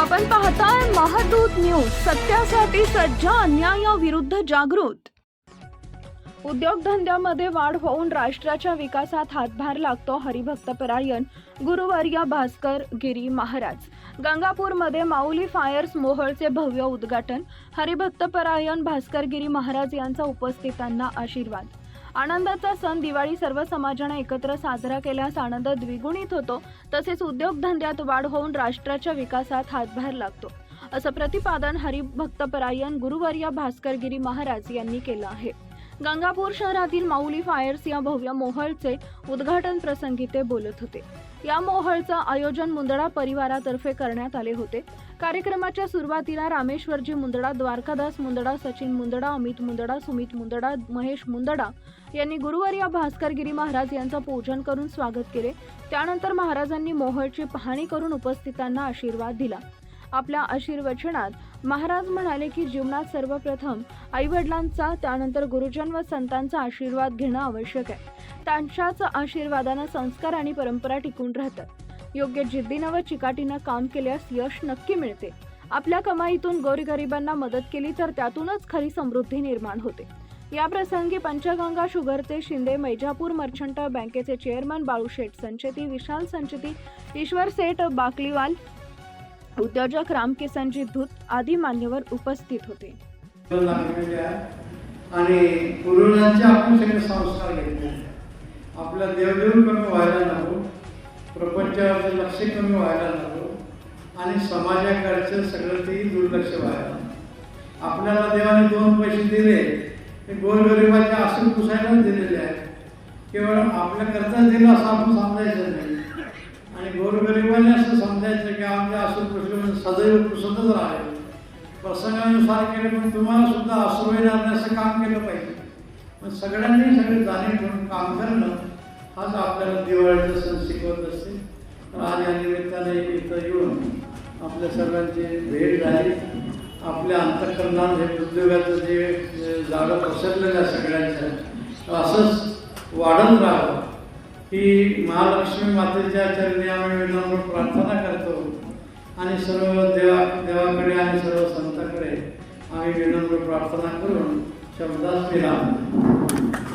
आपण पाहताय महादूत न्यूज सत्यासाठी सज्ज अन्यायाविरुद्ध जागृत. उद्योगधंद्यामध्ये वाढ होऊन राष्ट्राच्या विकासात हातभार लागतो हरिभक्तपरायण गुरुवर्य भास्कर गिरी महाराज. गंगापूरमध्ये माऊली फायर्स मोहळचे भव्य उद्घाटन हरिभक्तपरायण भास्कर गिरी महाराज यांचा उपस्थितांना आशीर्वाद. आनंदाचा सण दिवाळी सर्व समाजाने एकत्र साजरा केल्यास आनंद द्विगुणित होतो. तसेच उद्योगधंद्यात वाढ होऊन राष्ट्राच्या विकासात हातभार लागतो. असं प्रतिपादन हरिभक्तपरायण गुरुवर्य भास्करगिरी महाराज यांनी केलं आहे. गंगापूर शहरातील माऊली फायर्स या भव्य मोहळचे उद्घाटन प्रसंगी ते बोलत होते. या मोहळचं आयोजन मुंदडा परिवारातर्फे करण्यात आले होते. कार्यक्रमाच्या सुरुवातीला रामेश्वरजी मुंदडा द्वारकादास मुंदडा सचिन मुंदडा अमित मुंदडा सुमित मुंदडा महेश मुंदडा यांनी गुरुवारी भास्कर भास्करगिरी महाराज यांचं पूजन करून स्वागत केले. त्यानंतर महाराजांनी मोहळची पाहणी करून उपस्थितांना आशीर्वाद दिला. आपल्या आशीर्वचनात महाराज म्हणाले की जीवनात सर्वप्रथम आईवडिलांचा त्यानंतर गुरुजन व संतांचा आशीर्वाद घेणं आवश्यक आहे. त्यांच्याच आशीर्वादानं संस्कार आणि परंपरा टिकून राहतात. योग्य जिद्दीनं व चिकाटीनं काम केल्यास यश नक्की मिळते. आपल्या कमाईतून गोरगरिबांना मदत केली तर त्यातूनच खरी समृद्धी निर्माण होते. या प्रसंगी पंचगंगा शुगरचे शिंदे मैजापूर मर्चंट बँकेचे चेअरमन बाळूशेठ संचेती विशाल संचेती ईश्वर सेठ बाकलीवाल उद्योजक रामकिसनजी धूत आदी मान्यवर उपस्थित होते. आणि पूर्वजांचे आपण सगळे संस्कार घेतले. आपला देवदेव कमी व्हायला नको प्रपंचावरचं लक्ष कमी व्हायला नको आणि समाजाकडचं सगळं ते दुर्लक्ष व्हायला नको. आपल्याला देवाने दोन पैसे दिले ते गोरगरिबाचे असून पुसायलाच दिलेले आहेत. केवळ आपल्याकरता दिलं असं आपण समजायचं नाही. गोरगरिबाने असं समजायचं की आमच्या असून पुसले सदैव पुसतच राहिले प्रसंगानुसार केले पण तुम्हाला सुद्धा असू येणार असं काम केलं पाहिजे. पण सगळ्यांनी सगळे जाणीव ठेवून काम करणं हाच आपल्याला दिवाळीचा सण शिकवत असते. तर आज या निमित्ताने इथं येऊन आपल्या सर्वांची भेट झाली. आपल्या अंतकरणात हे उद्योगाचं जे जागा पसरलेलं आहे सगळ्यांच्या असंच वाढत राहावं. ही महालक्ष्मी मातेच्या चरणी आम्ही विनम्र प्रार्थना करतो. आणि सर्व देवा देवाकडे आणि सर्व संतांकडे आम्ही विनम्र प्रार्थना करून शब्दास विराम.